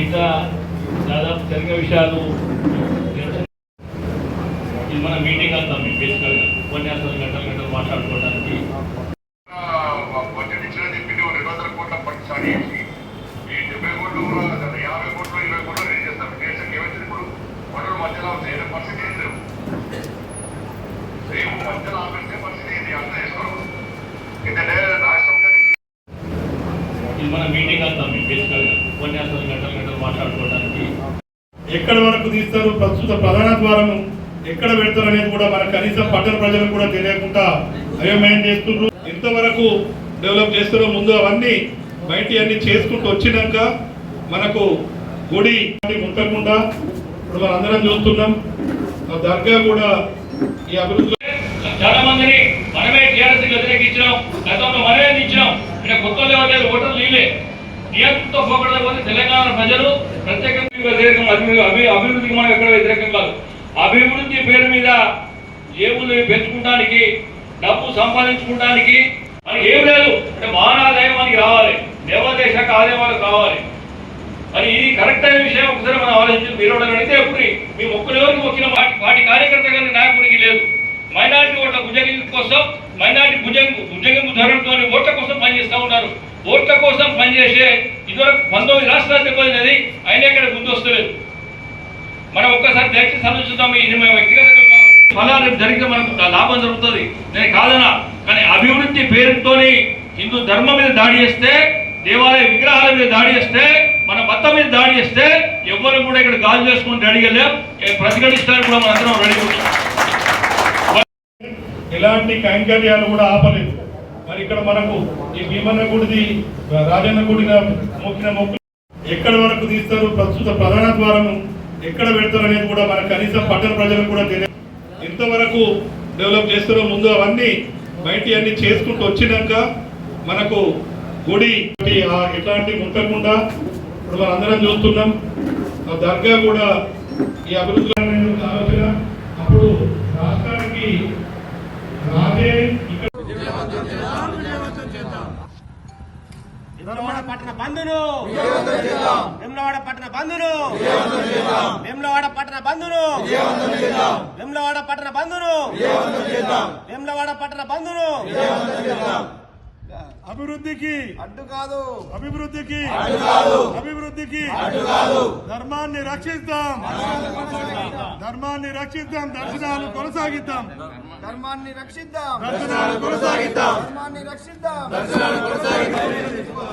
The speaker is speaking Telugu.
దాదాపు జరిగే విషయాలు మన మీటింగ్ అంటాం మీకు బేసికల్గా ఉపన్యాసాలు గంటలు గంటలు మాట్లాడుకోవడానికి. అంత మన మీటింగ్ అంటాం మీకు బేసికల్గా ఉపన్యాసాలు గంటలు గంటలు మాట్లాడుకోవడానికి ఎక్కడ వరకు తీస్తారు? ప్రస్తుత ప్రధాన ద్వారము ఎక్కడ పెడతారు అనేది కూడా మన కనీసం పట్టణ ప్రజలకు కూడా తెలియకుండా అయోమయం చేస్తున్నారు. ఎంతవరకు డెవలప్ చేస్తారో ముందు అవన్నీ బయట అన్ని చేసుకుంటూ వచ్చినాక మనకు గుడి ముట్టకుండా ఇప్పుడు మనం అందరం చూస్తున్నాం. ఆ దర్గా కూడా ఈ అభివృద్ధి చాలా మందిని మనమే టీఆర్ఎస్ వ్యతిరేకించినాం. గతంలో మనమే ఇచ్చినాం ఇక్కడ కొత్త లేదు ఓటర్లు నీలే నియంత్రణతో పోకడలేకపోతే తెలంగాణ ప్రజలు ప్రత్యేకంగా వ్యతిరేకం అభి- అభివృద్ధికి మనం ఎక్కడ వ్యతిరేకం కాదు. అభివృద్ధి పేరు మీద ఏములు పెంచుకోవడానికి డబ్బు సంపాదించుకోవడానికి మనకి ఏం లేదు. అంటే మానాదాయం మనకి రావాలి. దేవదేశ ఆదాయాలు కావాలి మరి ఇది కరెక్ట్ అయిన విషయం. ఒకసారి మనం ఆలోచించి మీరు అడిగితే ఎప్పుడు మీ మొక్కలు ఎవరికి మొక్కిన వాటి వాటి కార్యకర్త కానీ నాయకుడికి లేదు. మైనార్టీ ఓట్ల భుజగింపు కోసం మైనార్టీ భుజంగు భుజగింపు ధరంతో ఓట్ల కోసం పనిచేస్తూ ఉన్నారు ఓట్ల కోసం పనిచేసే ఇదివరకు పంతొమ్మిది రాష్ట్రాలు దెబ్బతినది అయినా ఇక్కడ గుర్తొస్తలేదు. వస్తలేదు మనం ఒక్కసారి దయచేసి ఆలోచిద్దాం ఇది మేము వ్యక్తిగతంగా ఫలాలు జరిగితే మనకు లాభం జరుగుతుంది. నేను కాదనా కానీ అభివృద్ధి పేరుతోని హిందూ ధర్మం మీద దాడి చేస్తే దేవాలయ విగ్రహాల మీద దాడి చేస్తే మన మతం మీద దాడి చేస్తే ఎవ్వరు కూడా ఇక్కడ గాజు చేసుకుని అడిగలేం వెళ్ళాం కూడా మనందరం రెడీ ఇలాంటి కైంకర్యాలు కూడా ఆపలేదు. మరి ఇక్కడ మనకు ఈ భీమన్న గుడిది రాజన్న గుడిన మొక్కిన మొక్కు ఎక్కడ వరకు తీస్తారు? ప్రస్తుత ప్రధాన ద్వారము ఎక్కడ పెడతారు అనేది కూడా మన కనీసం పట్టణ ప్రజలకు కూడా తెలియదు ఇంతవరకు డెవలప్ చేస్తారో ముందు అవన్నీ బయట అన్ని చేసుకుంటూ వచ్చినాక మనకు గుడి ఎట్లాంటి ముట్టకుండా ఇప్పుడు మనం అందరం చూస్తున్నాం. ఆ దర్గా కూడా ఈ అభివృద్ధి ఆలోచన అప్పుడు పట్టణ బంధును వేములవాడ పట్టణ బంధును వేములవాడ పట్టణ బంధును వేములవాడ పట్టణ బంధును వేములవాడ పట్టణ బంధును అభివృద్ధికి అడ్డు కాదు. అభివృద్ధికి అభివృద్ధికి ధర్మాన్ని రక్షిద్దాం ధర్మాన్ని రక్షిద్దాం దర్శనాలు కొనసాగిద్దాం. ధర్మాన్ని రక్షిద్దాం. దర్శనాలు కొనసాగిద్దాం. ధర్మాన్ని రక్షిద్దాం. రాజన్న